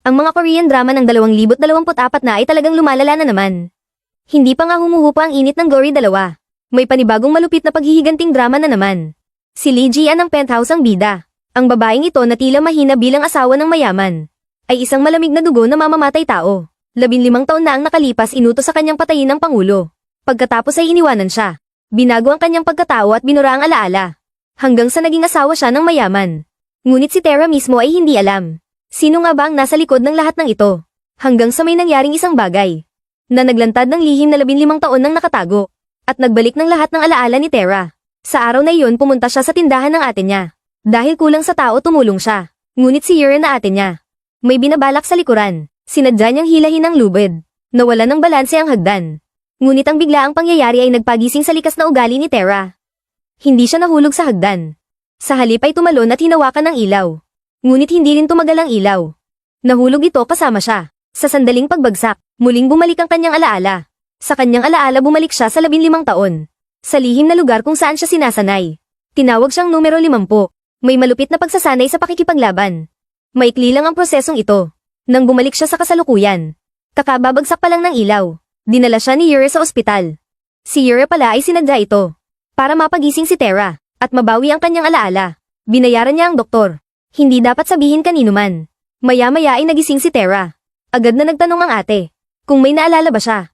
Ang mga Korean drama ng 2024 na ay talagang lumalala na naman. Hindi pa nga humuhupa ang init ng Gory dalawa. May panibagong malupit na paghihiganting drama na naman. Si Lee Jian ang penthouse ang bida. Ang babaeng ito na tila mahina bilang asawa ng mayaman. Ay isang malamig na dugo na mamamatay tao. Labinlimang taon na ang nakalipas inuto sa kanyang patayin ng Pangulo. Pagkatapos ay iniwanan siya. Binago ang kanyang pagkatao at binura ang alaala. Hanggang sa naging asawa siya ng mayaman. Ngunit si Tara mismo ay hindi alam. Sino nga ba ang nasa likod ng lahat ng ito? Hanggang sa may nangyaring isang bagay. Na naglantad ng lihim na labinlimang taon nang nakatago. At nagbalik ng lahat ng alaala ni Tara. Sa araw na iyon pumunta siya sa tindahan ng ate niya. Dahil kulang sa tao tumulong siya. Ngunit si Yuri na ate niya. May binabalak sa likuran. Sinadya niyang hilahin ang lubid. Nawala ng balanse ang hagdan. Ngunit ang biglaang pangyayari ay nagpagising sa likas na ugali ni Tara. Hindi siya nahulog sa hagdan. Sa halip ay tumalon at hinawakan ng ilaw. Ngunit hindi rin tumagal ang ilaw. Nahulog ito kasama siya. Sa sandaling pagbagsak, muling bumalik ang kanyang alaala. Sa kanyang alaala bumalik siya sa labinlimang taon. Sa lihim na lugar kung saan siya sinasanay. Tinawag siyang numero limampu. May malupit na pagsasanay sa pakikipaglaban. Maikli lang ang prosesong ito. Nang bumalik siya sa kasalukuyan. Kakababagsak pa lang ng ilaw. Dinala siya ni Yuri sa ospital. Si Yuri pala ay sinadya ito. Para mapagising si Tara. At mabawi ang kanyang alaala. Binayaran niya ang doktor. Hindi dapat sabihin kanino man. Maya-maya ay nagising si Tara. Agad na nagtanong ang ate. Kung may naalala ba siya.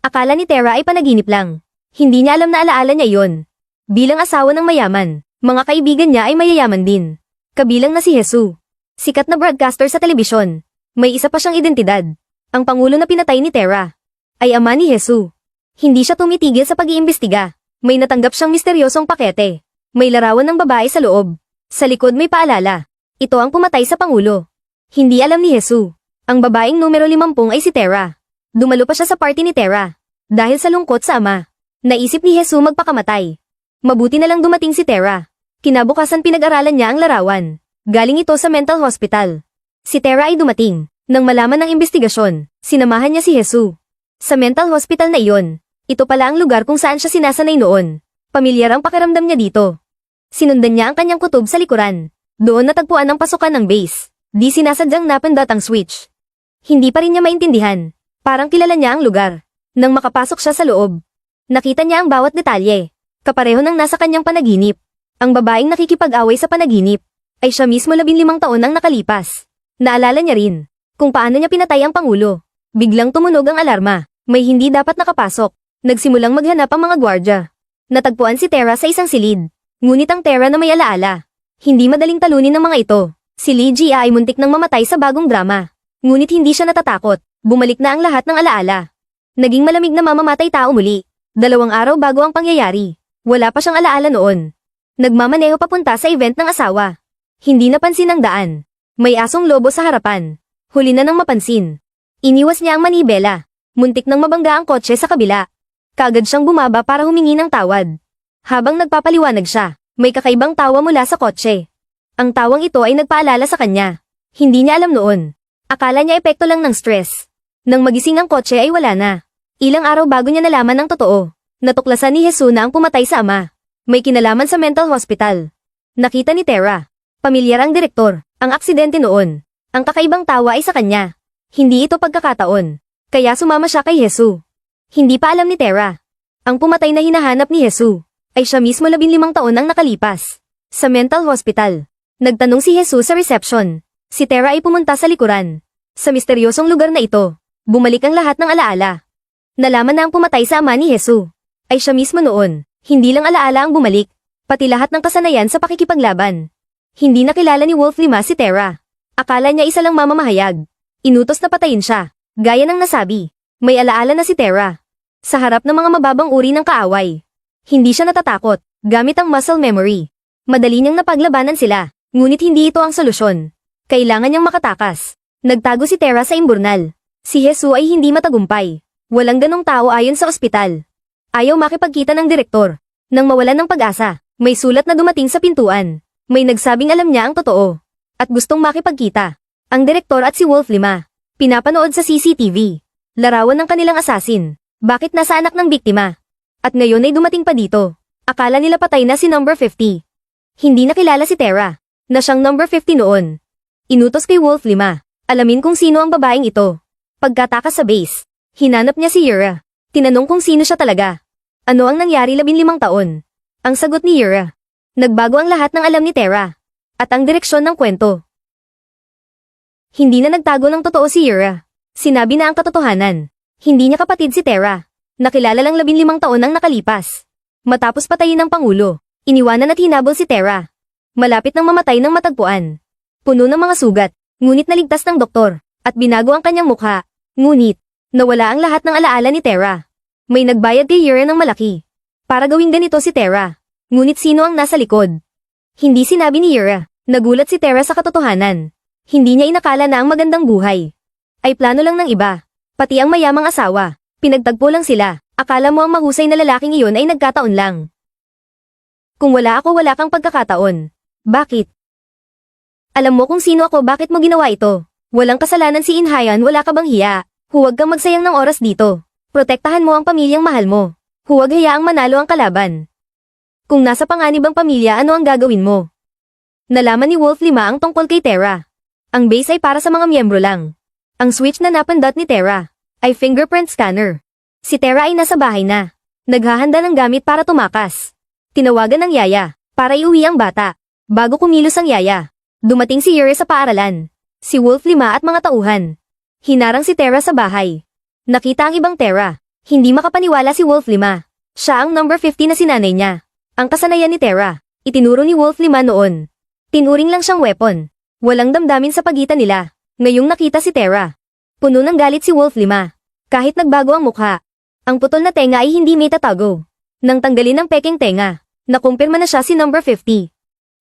Akala ni Tara ay panaginip lang. Hindi niya alam na alaala niya yon. Bilang asawa ng mayaman, mga kaibigan niya ay mayayaman din. Kabilang na si Jesus. Sikat na broadcaster sa telebisyon. May isa pa siyang identidad. Ang pangulo na pinatay ni Tara ay ama ni Jesus. Hindi siya tumitigil sa pag-iimbestiga. May natanggap siyang misteryosong pakete. May larawan ng babae sa loob. Sa likod may paalala. Ito ang pumatay sa pangulo. Hindi alam ni Jesus. Ang babaeng numero limampung ay si Tara. Dumalo pa siya sa party ni Tara. Dahil sa lungkot sa ama. Naisip ni Jesus magpakamatay. Mabuti na lang dumating si Tara. Kinabukasan pinag-aralan niya ang larawan. Galing ito sa mental hospital. Si Tara ay dumating. Nang malaman ng investigasyon, sinamahan niya si Jesus. Sa mental hospital na iyon, ito pala ang lugar kung saan siya sinasanay noon. Pamilyar ang pakiramdam niya dito. Sinundan niya ang kanyang kutob sa likuran. Doon natagpuan ang pasukan ng base. Di sinasadyang napindot ang switch. Hindi pa rin niya maintindihan. Parang kilala niya ang lugar. Nang makapasok siya sa loob, nakita niya ang bawat detalye. Kapareho ng nasa kanyang panaginip. Ang babaeng nakikipag-away sa panaginip ay siya mismo labinlimang taon nang nakalipas. Naalala niya rin kung paano niya pinatay ang Pangulo. Biglang tumunog ang alarma. May hindi dapat nakapasok. Nagsimulang maghanap ang mga gwardya. Natagpuan si Tara sa isang silid. Ngunit ang Tara na may alaala. Hindi madaling talunin ng mga ito. Si Lee Jia ay muntik nang mamatay sa bagong drama. Ngunit hindi siya natatakot. Bumalik na ang lahat ng alaala. Naging malamig na mamamatay tao muli. Dalawang araw bago ang pangyayari. Wala pa siyang alaala noon. Nagmamaneho papunta sa event ng asawa. Hindi napansin ang daan. May asong lobo sa harapan. Huli na nang mapansin. Iniwas niya ang manibela. Muntik nang mabangga ang kotse sa kabila. Kagad siyang bumaba para humingi ng tawad. Habang nagpapaliwanag siya, may kakaibang tawa mula sa kotse. Ang tawang ito ay nagpaalala sa kanya. Hindi niya alam noon. Akala niya epekto lang ng stress. Nang magising ang kotse ay wala na. Ilang araw bago niya nalaman ng totoo. Natuklasan ni Jesus na ang pumatay sa ama. May kinalaman sa mental hospital. Nakita ni Tara. Pamilyar ang direktor. Ang aksidente noon. Ang kakaibang tawa ay sa kanya. Hindi ito pagkakataon. Kaya sumama siya kay Jesus. Hindi pa alam ni Tara. Ang pumatay na hinahanap ni Jesus ay siya mismo labinlimang taon ang nakalipas. Sa mental hospital. Nagtanong si Jesus sa reception. Si Tara ay pumunta sa likuran. Sa misteryosong lugar na ito, bumalik ang lahat ng alaala. Nalaman na ang pumatay sa ama ni Jesus. Ay siya mismo noon. Hindi lang alaala ang bumalik, pati lahat ng kasanayan sa pakikipaglaban. Hindi nakilala ni Wolf Lima si Tara. Akala niya isa lang mamamahayag. Inutos na patayin siya. Gaya ng nasabi, may alaala na si Tara. Sa harap ng mga mababang uri ng kaaway. Hindi siya natatakot, gamit ang muscle memory. Madali niyang napaglabanan sila, ngunit hindi ito ang solusyon. Kailangan niyang makatakas. Nagtago si Tara sa imburnal. Si Jesus ay hindi matagumpay. Walang ganong tao ayon sa ospital. Ayaw makipagkita ng direktor. Nang mawalan ng pag-asa, may sulat na dumating sa pintuan. May nagsabing alam niya ang totoo. At gustong makipagkita. Ang direktor at si Wolf Lima. Pinapanood sa CCTV. Larawan ng kanilang asasin. Bakit nasa anak ng biktima? At ngayon ay dumating pa dito. Akala nila patay na si number 50. Hindi nakilala si Tara, na siyang number 50 noon. Inutos kay Wolf Lima. Alamin kung sino ang babaeng ito. Pagkatakas sa base, hinanap niya si Yura. Tinanong kung sino siya talaga. Ano ang nangyari labinlimang taon? Ang sagot ni Yura. Nagbago ang lahat ng alam ni Terra. At ang direksyon ng kwento. Hindi na nagtago ng totoo si Yura. Sinabi na ang katotohanan. Hindi niya kapatid si Terra. Nakilala lang labinlimang taon ang nakalipas. Matapos patayin ng Pangulo, iniwanan at hinabol si Terra. Malapit nang mamatay ng matagpuan. Puno ng mga sugat, ngunit naligtas ng doktor, at binago ang kanyang mukha. Ngunit, nawala ang lahat ng alaala ni Terra. May nagbayad kay Yura ng malaki. Para gawing ganito si Terra. Ngunit sino ang nasa likod? Hindi sinabi ni Yura. Nagulat si Terra sa katotohanan. Hindi niya inakala na ang magandang buhay. Ay plano lang ng iba. Pati ang mayamang asawa. Pinagtagpo lang sila. Akala mo ang mahusay na lalaking iyon ay nagkataon lang. Kung wala ako wala kang pagkakataon. Bakit? Alam mo kung sino ako bakit mo ginawa ito. Walang kasalanan si Inhayan wala ka bang hiya. Huwag kang magsayang ng oras dito. Protektahan mo ang pamilyang mahal mo. Huwag hayaang manalo ang kalaban. Kung nasa panganib ang pamilya ano ang gagawin mo? Nalaman ni Wolf Lima ang tungkol kay Terra. Ang base ay para sa mga miyembro lang. Ang switch na napindot ni Terra ay fingerprint scanner. Si Terra ay nasa bahay na. Naghahanda ng gamit para tumakas. Tinawagan ng yaya para iuwi ang bata. Bago kumilos ang yaya, dumating si Yuri sa paaralan. Si Wolf Lima at mga tauhan. Hinarang si Terra sa bahay. Nakita ang ibang Terra. Hindi makapaniwala si Wolf Lima. Siya ang number 50 na sinanay niya. Ang kasanayan ni Terra. Itinuro ni Wolf Lima noon. Tinuring lang siyang weapon. Walang damdamin sa pagitan nila. Ngayong nakita si Terra. Puno ng galit si Wolf Lima. Kahit nagbago ang mukha. Ang putol na tenga ay hindi may tatago. Nang tanggalin ng peking tenga, nakumpirma na siya si number 50.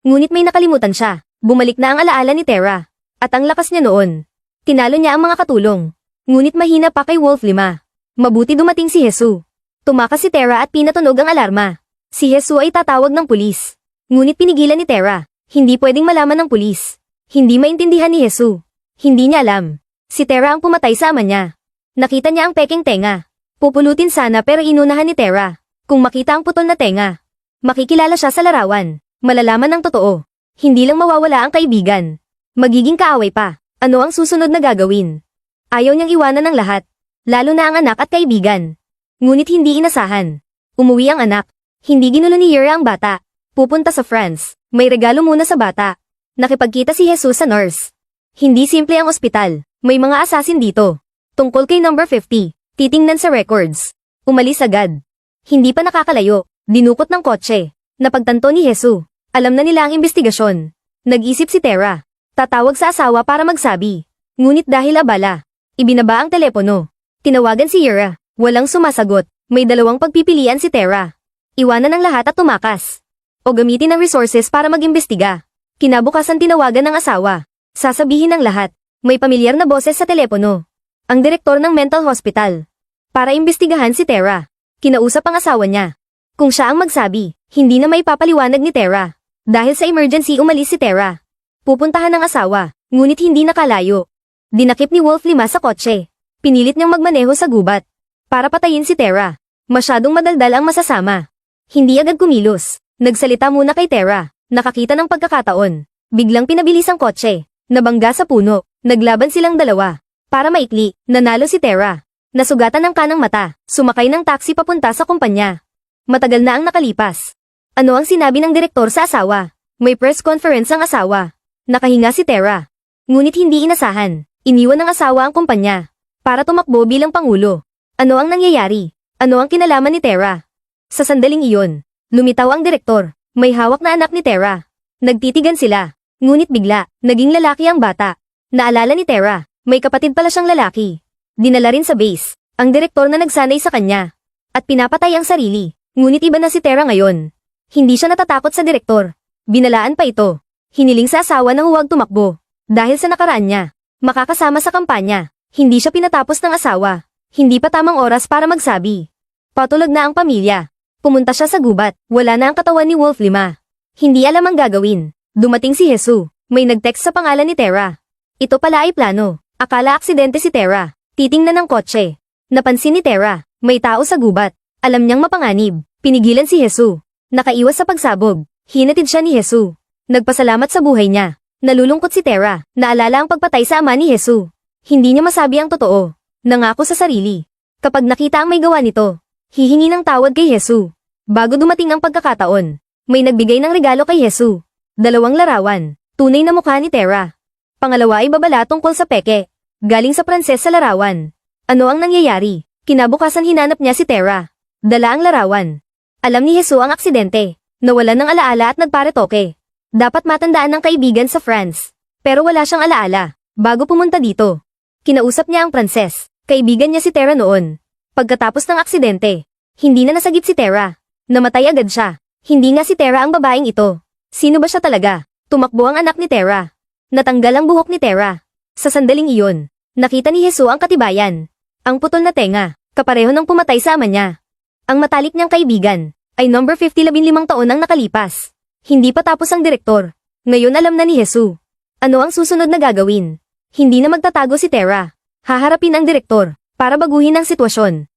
Ngunit may nakalimutan siya. Bumalik na ang alaala ni Terra. At ang lakas niya noon. Tinalo niya ang mga katulong. Ngunit mahina pa kay Wolf Lima. Mabuti dumating si Jesu. Tumakas si Terra at pinatunog ang alarma. Si Jesu ay tatawag ng pulis. Ngunit pinigilan ni Terra. Hindi pwedeng malaman ng pulis. Hindi maintindihan ni Jesu. Hindi niya alam. Si Terra ang pumatay sa ama niya. Nakita niya ang peking tenga. Pupulutin sana pero inunahan ni Terra. Kung makita ang putol na tenga, makikilala siya sa larawan. Malalaman ng totoo. Hindi lang mawawala ang kaibigan. Magiging kaaway pa. Ano ang susunod na gagawin? Ayaw niyang iwanan ng lahat. Lalo na ang anak at kaibigan. Ngunit hindi inasahan. Umuwi ang anak. Hindi ginulo ni Yura ang bata. Pupunta sa France. May regalo muna sa bata. Nakipagkita si Jesus sa nurse. Hindi simple ang ospital. May mga assassin dito. Tungkol kay number 50. Titingnan sa records. Umalis agad. Hindi pa nakakalayo. Dinukot ng kotse. Napagtanto ni Jesus. Alam na nila ang investigasyon. Nag-isip si Terra. Tatawag sa asawa para magsabi. Ngunit dahil abala, ibinaba ang telepono. Tinawagan si Yura. Walang sumasagot. May dalawang pagpipilian si Terra. Iwanan ang lahat at tumakas. O gamitin ang resources para mag-imbestiga. Kinabukasan tinawagan ng asawa. Sasabihin ng lahat. May pamilyar na boses sa telepono. Ang direktor ng mental hospital. Para imbestigahan si Terra. Kinausap ang asawa niya. Kung siya ang magsabi, hindi na may papaliwanag ni Terra. Dahil sa emergency umalis si Terra. Pupuntahan ng asawa, ngunit hindi nakalayo. Dinakip ni Wolf lima sa kotse. Pinilit niyang magmaneho sa gubat. Para patayin si Terra. Masyadong madaldal ang masasama. Hindi agad kumilos. Nagsalita muna kay Terra. Nakakita ng pagkakataon. Biglang pinabilis ang kotse. Nabangga sa puno. Naglaban silang dalawa. Para maikli, nanalo si Terra. Nasugatan ng kanang mata. Sumakay ng taxi papunta sa kumpanya. Matagal na ang nakalipas. Ano ang sinabi ng direktor sa asawa? May press conference ang asawa. Nakahinga si Terra. Ngunit hindi inasahan. Iniwan ng asawa ang kumpanya. Para tumakbo bilang pangulo. Ano ang nangyayari? Ano ang kinalaman ni Terra? Sa sandaling iyon, lumitaw ang direktor. May hawak na anak ni Terra. Nagtitigan sila. Ngunit bigla, naging lalaki ang bata. Naalala ni Terra, may kapatid pala siyang lalaki. Dinala rin sa base, ang direktor na nagsanay sa kanya. At pinapatay ang sarili. Ngunit iba na si Terra ngayon. Hindi siya natatakot sa direktor. Binalaan pa ito. Hiniling sa asawa na huwag tumakbo. Dahil sa nakaraan niya, makakasama sa kampanya. Hindi siya pinatapos ng asawa. Hindi pa tamang oras para magsabi. Patulog na ang pamilya. Pumunta siya sa gubat. Wala na ang katawan ni Wolf Lima. Hindi alam ang gagawin. Dumating si Jesus. May nag-text sa pangalan ni Terra. Ito pala ay plano. Akala aksidente si Terra. Titingnan ng kotse. Napansin ni Terra. May tao sa gubat. Alam niyang mapanganib. Pinigilan si Jesus. Nakaiwas sa pagsabog. Hinatid siya ni Jesus. Nagpasalamat sa buhay niya. Nalulungkot si Tera, naalala ang pagpatay sa ama ni Jesus. Hindi niya masabi ang totoo. Nangako sa sarili. Kapag nakita ang may gawa nito, hihingi ng tawad kay Jesus. Bago dumating ang pagkakataon, may nagbigay ng regalo kay Jesus. Dalawang larawan, tunay na mukha ni Tera. Pangalawa ay babala tungkol sa peke. Galing sa pranses sa larawan. Ano ang nangyayari? Kinabukasan hinanap niya si Tera. Dala ang larawan. Alam ni Jesus ang aksidente. Nawalan ng alaala at nagparetoke. Dapat matandaan ng kaibigan sa France. Pero wala siyang alaala. Bago pumunta dito. Kinausap niya ang pranses. Kaibigan niya si Tera noon. Pagkatapos ng aksidente, hindi na nasagip si Tera. Namatay agad siya. Hindi nga si Tera ang babaeng ito. Sino ba siya talaga? Tumakbo ang anak ni Tera. Natanggal ang buhok ni Tera. Sa sandaling iyon, nakita ni Jesus ang katibayan. Ang putol na tenga, kapareho ng pumatay sa ama niya. Ang matalik niyang kaibigan, ay number 50 15 taon ang nakalipas. Hindi pa tapos ang direktor. Ngayon alam na ni Jesus. Ano ang susunod na gagawin? Hindi na magtatago si Tera. Haharapin ang direktor, para baguhin ang sitwasyon.